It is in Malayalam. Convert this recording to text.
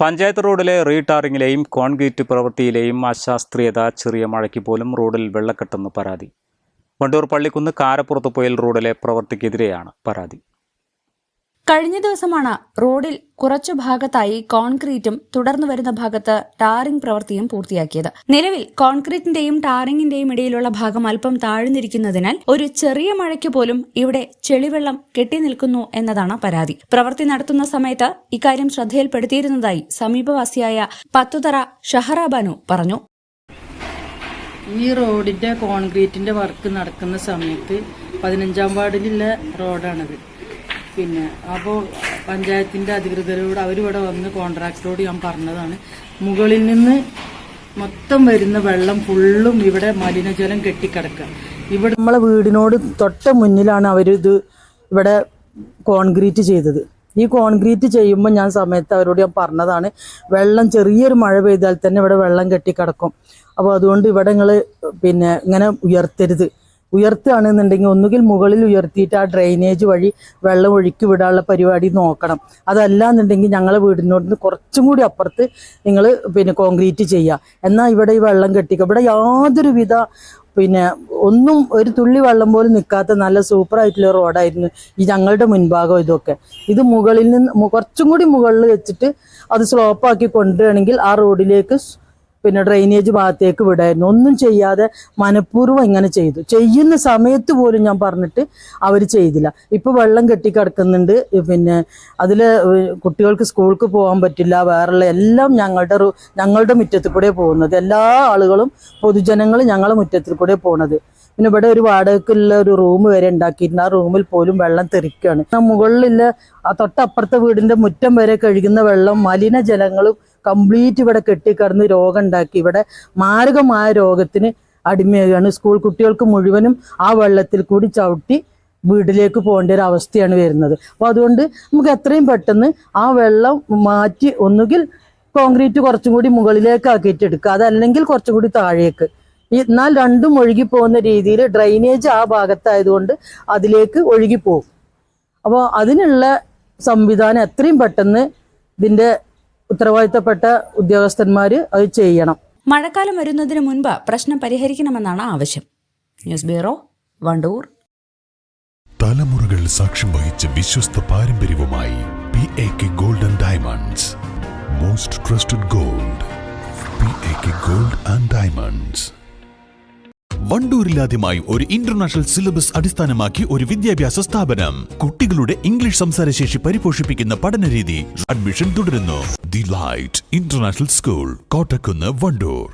പഞ്ചായത്ത് റോഡിലെ റീടാറിങ്ങിലെയും കോൺക്രീറ്റ് പ്രവൃത്തിയിലെയും അശാസ്ത്രീയത ചെറിയ മഴയ്ക്ക് പോലും റോഡിൽ വെള്ളക്കെട്ടെന്ന് പരാതി. വണ്ടൂർ പള്ളിക്കുന്ന് കാരപ്പുറത്ത് പോയൽ റോഡിലെ പ്രവൃത്തിക്കെതിരെയാണ് പരാതി. കഴിഞ്ഞ ദിവസമാണ് റോഡിൽ കുറച്ചു ഭാഗത്തായി കോൺക്രീറ്റും തുടർന്നു വരുന്ന ഭാഗത്ത് ടാറിംഗ് പ്രവൃത്തിയും പൂർത്തിയാക്കിയത്. നിലവിൽ കോൺക്രീറ്റിന്റെയും ടാറിംഗിന്റെയും ഇടയിലുള്ള ഭാഗം അല്പം താഴ്ന്നിരിക്കുന്നതിനാൽ ഒരു ചെറിയ മഴയ്ക്ക് പോലും ഇവിടെ ചെളിവെള്ളം കെട്ടിനിൽക്കുന്നു എന്നതാണ് പരാതി. പ്രവൃത്തി നടത്തുന്ന സമയത്ത് ഇക്കാര്യം ശ്രദ്ധയിൽപ്പെടുത്തിയിരുന്നതായി സമീപവാസിയായ പത്തുതറ ഷഹറാബാനു പറഞ്ഞു. ഈ റോഡിന്റെ കോൺക്രീറ്റിന്റെ വർക്ക് നടക്കുന്ന സമയത്ത് പതിനഞ്ചാം വാർഡിലുള്ള റോഡാണിത്. പിന്നെ അപ്പോൾ പഞ്ചായത്തിന്റെ അധികൃതരോട് അവരിവിടെ വന്ന് കോൺട്രാക്ടറോട് ഞാൻ പറഞ്ഞതാണ്. മുകളിൽ നിന്ന് മൊത്തം വരുന്ന വെള്ളം ഫുള്ളും ഇവിടെ മലിനജലം കെട്ടിക്കിടക്കുക ഇവിടെ നമ്മളെ വീടിനോട് തൊട്ട മുന്നിലാണ് അവരിത് ഇവിടെ കോൺക്രീറ്റ് ചെയ്തത്. ഈ കോൺക്രീറ്റ് ചെയ്യുമ്പോൾ ഞാൻ സമയത്ത് അവരോട് ഞാൻ പറഞ്ഞതാണ് വെള്ളം ചെറിയൊരു മഴ പെയ്താൽ തന്നെ ഇവിടെ വെള്ളം കെട്ടിക്കിടക്കും. അപ്പോൾ അതുകൊണ്ട് ഇവിടെ നിങ്ങൾ പിന്നെ ഇങ്ങനെ ഉയർത്തരുത്. ഉയർത്തുകയാണെന്നുണ്ടെങ്കിൽ ഒന്നുകിൽ മുകളിൽ ഉയർത്തിയിട്ട് ആ ഡ്രെയിനേജ് വഴി വെള്ളം ഒഴുക്കി വിടാനുള്ള പരിപാടി നോക്കണം. അതല്ല എന്നുണ്ടെങ്കിൽ ഞങ്ങളെ വീടിനോട് കുറച്ചും കൂടി അപ്പുറത്ത് നിങ്ങൾ പിന്നെ കോൺക്രീറ്റ് ചെയ്യുക. എന്നാൽ ഇവിടെ ഈ വെള്ളം കെട്ടിക്കുക ഇവിടെ യാതൊരുവിധ പിന്നെ ഒന്നും ഒരു തുള്ളി വെള്ളം പോലും നിൽക്കാത്ത നല്ല സൂപ്പർ ആയിട്ടുള്ള റോഡായിരുന്നു ഈ ഞങ്ങളുടെ മുൻഭാഗം ഇതൊക്കെ. ഇത് മുകളിൽ നിന്ന് കുറച്ചും കൂടി മുകളിൽ വെച്ചിട്ട് അത് സ്ലോപ്പാക്കി കൊണ്ടുവരികയാണെങ്കിൽ ആ റോഡിലേക്ക് പിന്നെ ഡ്രെയിനേജ് ഭാഗത്തേക്ക് വിടായിരുന്നു. ഒന്നും ചെയ്യാതെ മനഃപൂർവം ഇങ്ങനെ ചെയ്തു. ചെയ്യുന്ന സമയത്ത് പോലും ഞാൻ പറഞ്ഞിട്ട് അവർ ചെയ്തില്ല. ഇപ്പോൾ വെള്ളം കെട്ടിക്കിടക്കുന്നുണ്ട് പിന്നെ അതിൽ കുട്ടികൾക്ക് സ്കൂൾക്ക് പോകാൻ പറ്റില്ല. വേറെയുള്ള എല്ലാം ഞങ്ങളുടെ ഞങ്ങളുടെ മുറ്റത്തിൽ കൂടെ പോകുന്നത്. എല്ലാ ആളുകളും പൊതുജനങ്ങൾ ഞങ്ങളുടെ മുറ്റത്തിൽ കൂടെ പോകുന്നത് പിന്നെ ഇവിടെ ഒരു വാടകയ്ക്കുള്ള ഒരു റൂം വരെ ഉണ്ടാക്കിയിട്ടുണ്ട്. ആ റൂമിൽ പോലും വെള്ളം തെറിക്കുകയാണ് മുകളിലുള്ള ആ തൊട്ടപ്പുറത്തെ വീടിന്റെ മുറ്റം വരെ കഴുകുന്ന വെള്ളം മലിനജലങ്ങളും കംപ്ലീറ്റ് ഇവിടെ കെട്ടിക്കിടന്ന് രോഗം ഉണ്ടാക്കി ഇവിടെ മാരകമായ രോഗത്തിന് അടിമയാണ് സ്കൂൾ കുട്ടികൾക്ക് മുഴുവനും ആ വെള്ളത്തിൽ കൂടി ചവിട്ടി വീട്ടിലേക്ക് പോകേണ്ട ഒരു അവസ്ഥയാണ് വരുന്നത്. അപ്പോൾ അതുകൊണ്ട് നമുക്ക് എത്രയും പെട്ടെന്ന് ആ വെള്ളം മാറ്റി ഒന്നുകിൽ കോൺക്രീറ്റ് കുറച്ചും കൂടി മുകളിലേക്ക് ആക്കിയിട്ട് എടുക്കുക. അതല്ലെങ്കിൽ കുറച്ചും കൂടി താഴേക്ക്. എന്നാൽ രണ്ടും ഒഴുകി പോകുന്ന രീതിയിൽ ഡ്രൈനേജ് ആ ഭാഗത്തായതുകൊണ്ട് അതിലേക്ക് ഒഴുകി പോകും. അപ്പോൾ അതിനുള്ള സംവിധാനം എത്രയും പെട്ടെന്ന് ഇതിന്റെ ഉത്തരവാദിത്തപ്പെട്ട ഉദ്യോഗസ്ഥന്മാർ അത് ചെയ്യണം. മഴക്കാലം വരുന്നതിന് മുൻപ് പ്രശ്നം പരിഹരിക്കണമെന്നാണ് ആവശ്യം. News bureau Wandoor. തലമുറകൾ സാക്ഷ്യം വഹിച്ച വിശ്വസ്ത പാരമ്പര്യവുമായി P A K golden diamonds most trusted gold P A K gold and diamonds വണ്ടൂരിൽ വണ്ടൂരിലാദ്യമായി ഒരു ഇന്റർനാഷണൽ സിലബസ് അടിസ്ഥാനമാക്കി ഒരു വിദ്യാഭ്യാസ സ്ഥാപനം. കുട്ടികളുടെ ഇംഗ്ലീഷ് സംസാരശേഷി പരിപോഷിപ്പിക്കുന്ന പഠനരീതി അഡ്മിഷൻ തുടരുന്നു. The Light International School Kottakkunnu Wandoor.